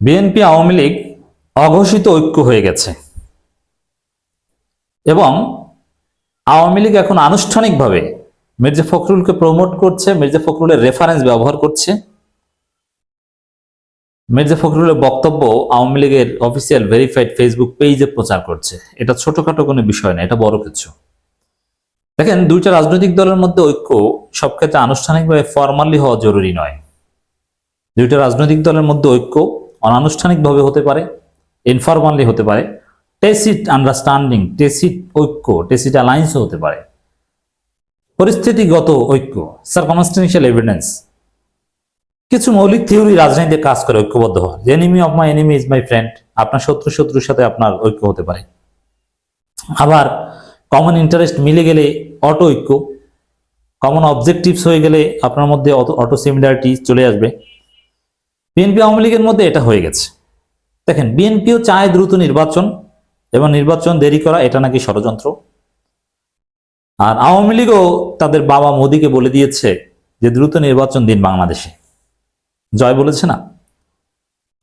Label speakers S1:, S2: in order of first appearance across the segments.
S1: BNP Awami League অঘোষিত ঐক্য হয়ে গেছে। এবং আওয়ামী লীগ এখন আনুষ্ঠানিকভাবে মির্জা ফখরুলকে প্রমোট করছে, মির্জা ফখরুলের রেফারেন্স ব্যবহার করছে। মির্জা ফখরুলের বক্তব্য আওয়ামী লীগের অফিসিয়াল ভেরিফাইড ফেসবুক পেজে প্রচার করছে। এটা ছোটখাটো কোনো বিষয় না, এটা বড় কিছু। দেখেন, দুইটা রাজনৈতিক দলের মধ্যে ঐক্য সব ক্ষেত্রে আনুষ্ঠানিকভাবে ফর্মালি হওয়া জরুরি নয়। দুইটা রাজনৈতিক দলের মধ্যে ঐক্য অনানুষ্ঠানিকভাবে হতে পারে ইনফরমালি হতে পারে টেসিট আন্ডারস্ট্যান্ডিং টেসিট ঐক্য টেসিট অ্যালায়েন্সও হতে পারে। পরিস্থিতিগত ঐক্য সার্কমস্টেন্সিয়াল এভিডেন্স কিছু মৌলিক থিওরি রাজনীতিতে কাজ করে, ঐক্যবদ্ধ হওয়া enemy of my enemy is my friend আপনার শত্রু শত্রুর সাথে আপনার ঐক্য হতে পারে। আবার কমন ইন্টারেস্ট মিলে গেলে অটো ঐক্য। কমন অবজেক্টিভস হয়ে গেলে আপনার মধ্যে অটো সিমিলারিটি চলে আসবে। বিএনপি আওয়ামী লীগের মধ্যে এটা হয়ে গেছে। দেখেন বিএনপিও চায় দ্রুত নির্বাচন, এবং নির্বাচন দেরি করা, এটা নাকি ষড়যন্ত্র। আর আওয়ামী লীগও তাদের বাবা মোদীকে বলে দিয়েছে যে, দ্রুত নির্বাচন দিন বাংলাদেশে। জয় বলেছে না?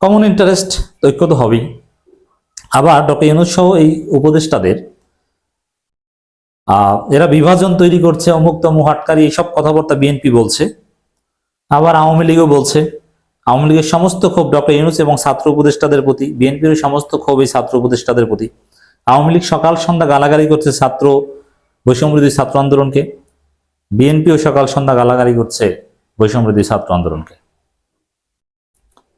S1: কমন ইন্টারেস্ট ঐক্য তো হবেই। আবার ডক্টর ইউনুস সহ এই উপদেষ্টাদের এরা বিভাজন তৈরি করছে অমুক তমুক হাটকারি এইসব কথাবার্তা বিএনপি বলছে। আবার আওয়ামী লীগও বলছে আওয়ামী লীগের সমস্ত ক্ষোভ ডক্টর ইউনুস এবং ছাত্র উপদেষ্টাদের প্রতি, বিএনপির সমস্ত ক্ষোভ এই ছাত্র উপদেষ্টাদের প্রতি। আওয়ামী লীগ সকাল সন্ধ্যা গালাগালি করছে ছাত্র বৈষম্যবিরোধী ছাত্র আন্দোলনকে। বিএনপিও সকাল সন্ধ্যা গালাগালি করছে বৈষম্যবিরোধী ছাত্র আন্দোলনকে।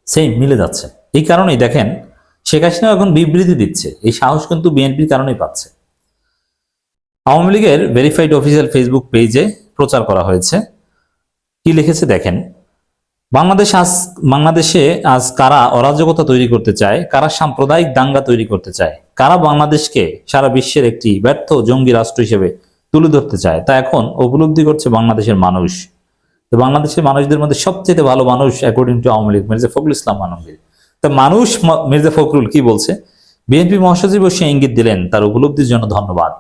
S1: সেই মিলে যাচ্ছে। এই কারণেই দেখেন, শেখ হাসিনাও এখন বিবৃতি দিচ্ছে। এই সাহস কিন্তু বিএনপির কারণেই পাচ্ছে। আওয়ামী লীগের ভেরিফাইড অফিসিয়াল ফেসবুক পেজে প্রচার করা হয়েছে। কি লিখেছে দেখেন বাংলাদেশ আজ, বাংলাদেশে আজ কারা অরাজকতা তৈরি করতে চায়? কারা সাম্প্রদায়িক দাঙ্গা তৈরি করতে চায়? কারা বাংলাদেশকে সারা বিশ্বের একটি ব্যর্থ জঙ্গি রাষ্ট্র হিসেবে তুলে ধরতে চায়? তা এখন উপলব্ধি করছে বাংলাদেশের মানুষ। তো বাংলাদেশের মানুষদের মধ্যে সবচেয়ে ভালো মানুষ অ্যাকর্ডিং টু আওয়ামী লীগ মির্জা ফখরুল ইসলাম মানবীর তা মানুষ মির্জা ফখরুল কি বলছে? বিএনপি মহাসচিব সে ইঙ্গিত দিলেন, তার উপলব্ধির জন্য ধন্যবাদ।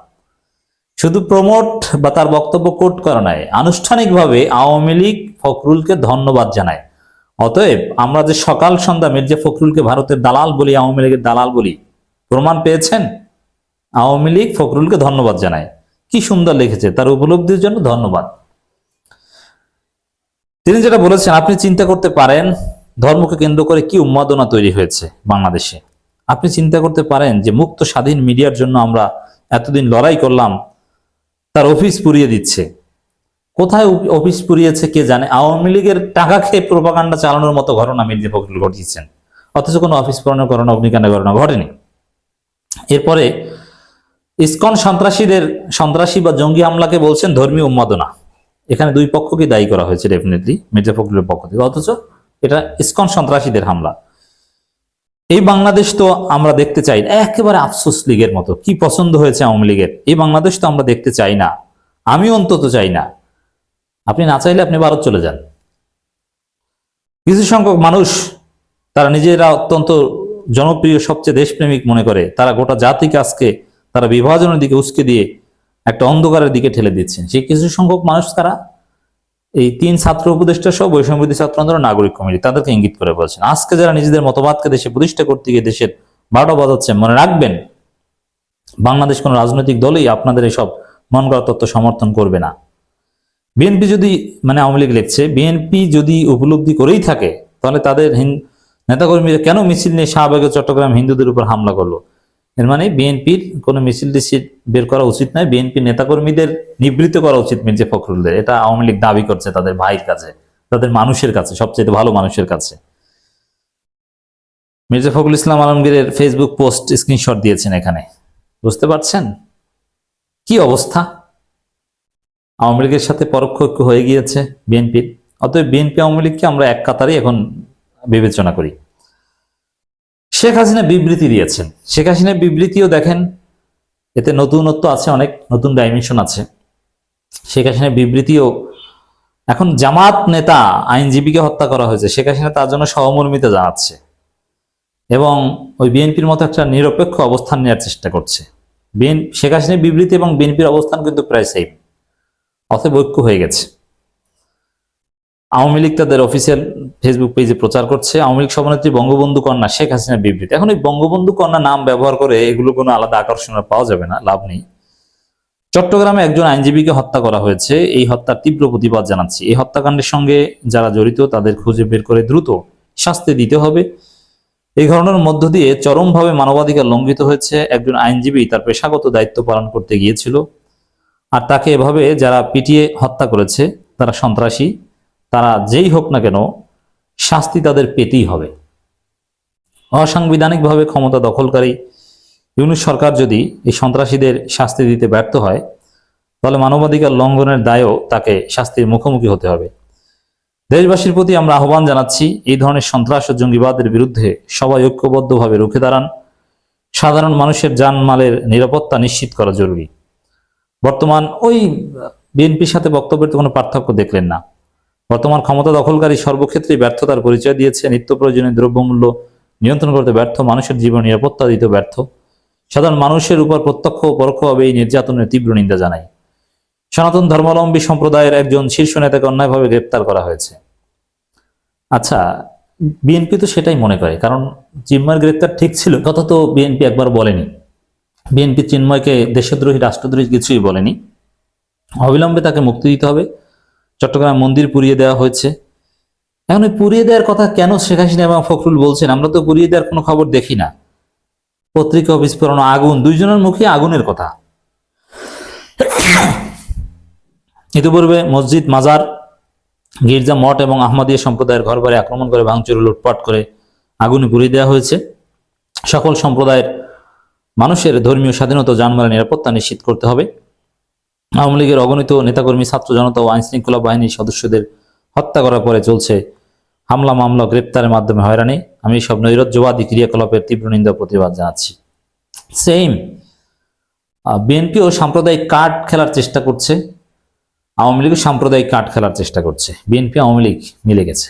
S1: শুধু প্রমোট বা তার বক্তব্য কোট করা নয়, আনুষ্ঠানিকভাবে আওয়ামী লীগ ফখরুলকে ধন্যবাদ জানায় অতএব আমরা যে সকাল সন্ধ্যা মির্জা ফখরুলকে ভারতের দালাল বলি, আওয়ামী লীগের দালাল বলি, প্রমাণ পেয়েছেন? আওয়ামী লীগ ফখরুলকে ধন্যবাদ জানায়। কি সুন্দর লিখেছে, তার উপলব্ধির জন্য ধন্যবাদ। তিনি যেটা বলেছেন, আপনি চিন্তা করতে পারেন, ধর্মকে কেন্দ্র করে কি উন্মাদনা তৈরি হয়েছে বাংলাদেশে। আপনি চিন্তা করতে পারেন যে মুক্ত স্বাধীন মিডিয়ার জন্য আমরা এতদিন লড়াই করলাম, তার অফিস পুড়িয়ে দিচ্ছে। কোথায় অফিস পুড়িয়েছে কে জানে? আওয়ামী লীগের টাকা খেয়ে প্রোপাগান্ডা চালানোর মতো ঘটনা মির্জা ফখরুল ঘটিয়েছেন। অথচ কোনো অফিস পুরানোর ঘটনা, অগ্নিকাণ্ডের ঘটনা ঘটেনি। এরপরে ইসকন সন্ত্রাসীদের, সন্ত্রাসী বা জঙ্গি হামলাকে বলছেন ধর্মীয় উন্মাদনা। এখানে দুই পক্ষকে দায়ী করা হয়েছে ডেফিনেটলি মির্জা ফখরুলের পক্ষ থেকে। অথচ এটা ইসকন সন্ত্রাসীদের হামলা। এই বাংলাদেশ তো আমরা দেখতে চাই। একেবারে আফসোস লীগের মতো। কি পছন্দ হয়েছে আওয়ামী লীগের? এই বাংলাদেশ তো আমরা দেখতে চাই না। আমি অন্তত চাই না। আপনি না চাইলে আপনি ভারত চলে যান। কিছু সংখ্যক মানুষ, তারা নিজেরা অত্যন্ত জনপ্রিয়, সবচেয়ে দেশপ্রেমিক মনে করে। তারা গোটা জাতিকে আজকে তারা বিভাজনের দিকে উস্কে দিয়ে একটা অন্ধকারের দিকে ঠেলে দিচ্ছেন। সেই কিছু সংখ্যক মানুষ তারা এই তিন ছাত্র উপদেষ্টা সহ বৈষম্যবিধি ছাত্র আন্দোলন নাগরিক কমিটি, তাদেরকে ইঙ্গিত করে বলছেন। আজকে যারা নিজেদের মতবাদকে দেশে প্রতিষ্ঠা করতে গিয়ে দেশের বারোটা বাজাচ্ছেন মনে রাখবেন, বাংলাদেশ কোনো রাজনৈতিক দলই আপনাদের এসব মন গড়া তত্ত্ব সমর্থন করবে না। বিএনপি যদি মানে আওয়ামী লীগ লিখছে, বিএনপি যদি উপলব্ধি করেই থাকে, তাহলে তাদের নেতাকর্মীরা কেন মিছিল নিয়ে শাহবাগে চট্টগ্রাম হিন্দুদের উপর হামলা করল? এর মানে বিএনপির কোনো মিছিল টিছিল বের করা উচিত নয়, বিএনপির নেতাকর্মীদের নিবৃত্ত করা উচিত মির্জা ফখরুলদের। এটা আওয়ামী লীগ দাবি করছে তাদের ভাইয়ের কাছে, তাদের মানুষের কাছে সবচেয়ে ভালো মানুষের কাছে। মির্জা ফখরুল ইসলাম আলমগীরের ফেসবুক পোস্ট স্ক্রিনশট দিয়েছেন এখানে। বুঝতে পারছেন? কি অবস্থা? আওয়ামী লীগের সাথে পরোক্ষ হয়ে গিয়েছে বিএনপির অতএব বিএনপি আওয়ামী লীগকে আমরা এক কাতারেই এখন বিবেচনা করি। শেখ হাসিনা বিবৃতি দিয়েছেন। শেখ হাসিনার বিবৃতিও দেখেন, এতে নতুনত্ব আছে, অনেক নতুন ডাইমেনশন আছে। শেখ হাসিনার বিবৃতিও, এখন জামাত নেতা আইনজীবীকে হত্যা করা হয়েছে। শেখ হাসিনা তার জন্য সহমর্মিতা জানাচ্ছে এবং ওই বিএনপির মতো একটা নিরপেক্ষ অবস্থান নেওয়ার চেষ্টা করছে। বিএন শেখ হাসিনার বিবৃতি এবং বিএনপির অবস্থান কিন্তু প্রায় সেম অতএব ঐক্য হয়ে গেছে। আওয়ামী লীগ তাদের অফিসিয়াল ফেসবুক পেজে প্রচার করছে। আওয়ামী লীগ সভানেত্রী বঙ্গবন্ধু কন্যা শেখ হাসিনা বিবৃতি। এখন এই বঙ্গবন্ধু কন্যা নাম ব্যবহার করে এগুলো কোনো আলাদা আকর্ষণ পাওয়া যাবে না, লাভ নেই। চট্টগ্রামে একজন আইনজীবীকে হত্যা করা হয়েছে। এই হত্যার তীব্র প্রতিবাদ জানাচ্ছি। এই হত্যাকাণ্ডের সঙ্গে যারা জড়িত, তাদের খুঁজে বের করে দ্রুত শাস্তি দিতে হবে। এই ঘটনার মধ্য দিয়ে চরমভাবে মানবাধিকার লঙ্ঘিত হয়েছে। একজন আইনজীবী তার পেশাগত দায়িত্ব পালন করতে গিয়েছিল। আর তাকে এভাবে যারা পিটিয়ে হত্যা করেছে, তারা সন্ত্রাসী, তারা যেই হোক না কেন শাস্তি তাদের পেতেই হবে। অসাংবিধানিকভাবে ক্ষমতা দখলকারী ইউনুস সরকার যদি এই সন্ত্রাসীদের শাস্তি দিতে ব্যর্থ হয়, তাহলে মানবাধিকার লঙ্ঘনের দায়ও তাকে শাস্তির মুখোমুখি হতে হবে। দেশবাসীর প্রতি আমরা আহ্বান জানাচ্ছি, এই ধরনের সন্ত্রাস ও জঙ্গিবাদের বিরুদ্ধে সবাই ঐক্যবদ্ধভাবে রুখে দাঁড়ান। সাধারণ মানুষের জানমালের নিরাপত্তা নিশ্চিত করা জরুরি। বর্তমান ওই বিএনপির সাথে বক্তব্যের তো কোনো পার্থক্য দেখলেন না। বর্তমান ক্ষমতা দখলকারী সর্বক্ষেত্রে ব্যর্থতার পরিচয় দিয়েছে, নিত্য প্রয়োজনীয় দ্রব্যমূল্য নিয়ন্ত্রণ করতে ব্যর্থ, মানুষের জীবন নিরাপত্তা দিতে ব্যর্থ। সাধারণ মানুষের উপর প্রত্যক্ষ পরোক্ষভাবে এই নির্যাতনের তীব্র নিন্দা জানাই। সনাতন ধর্মাবলম্বী সম্প্রদায়ের একজন শীর্ষ নেতাকে অন্যায়ভাবে গ্রেপ্তার করা হয়েছে। আচ্ছা বিএনপি তো সেটাই মনে করে, কারণ জিম্মার গ্রেপ্তার ঠিক ছিল, কথা তো বিএনপি একবার বলেনি। বিএনপি চিন্ময়কে দেশদ্রোহী রাষ্ট্রদ্রোহী কিছুই বলেনি। অবিলম্বে তাকে মুক্তি দিতে হবে। চট্টগ্রাম মন্দির পুড়িয়ে দেওয়া হয়েছে। এখন ওই পুড়িয়ে দেওয়ার কথা কেন শেখ হাসিনা এবং ফখরুল বলছেন, আমরা তো পুড়িয়ে দেওয়ার কোনো খবর দেখি না। পত্রিকা বিস্ফোরণ আগুন, দুইজনের মুখে আগুনের কথা। ইতিপূর্বে মসজিদ মাজার, গির্জা মঠ এবং আহমদীয় সম্প্রদায়ের ঘরবাড়ি আক্রমণ করে ভাঙচুর লুটপাট করে আগুনে পুড়িয়ে দেওয়া হয়েছে। সকল সম্প্রদায়ের মানুষের ধর্মীয় স্বাধীনতা যানবাহনের নিরাপত্তা নিশ্চিত করতে হবে। আওয়ামী লীগের অগণিত নেতাকর্মী, ছাত্র জনতা ও আইন শৃঙ্খলা বাহিনীর সদস্যদের হত্যা করার পরে চলছে হামলা, মামলা, গ্রেপ্তারের মাধ্যমে হয়রানি। আমি সব নৈরাজ্যবাদী ক্রিয়াকলাপের তীব্র নিন্দা প্রতিবাদ জানাচ্ছি। সেম বিএনপিও সাম্প্রদায়িক কার্ড খেলার চেষ্টা করছে। আওয়ামী লীগও সাম্প্রদায়িক কার্ড খেলার চেষ্টা করছে। বিএনপি আওয়ামী লীগ মিলে গেছে।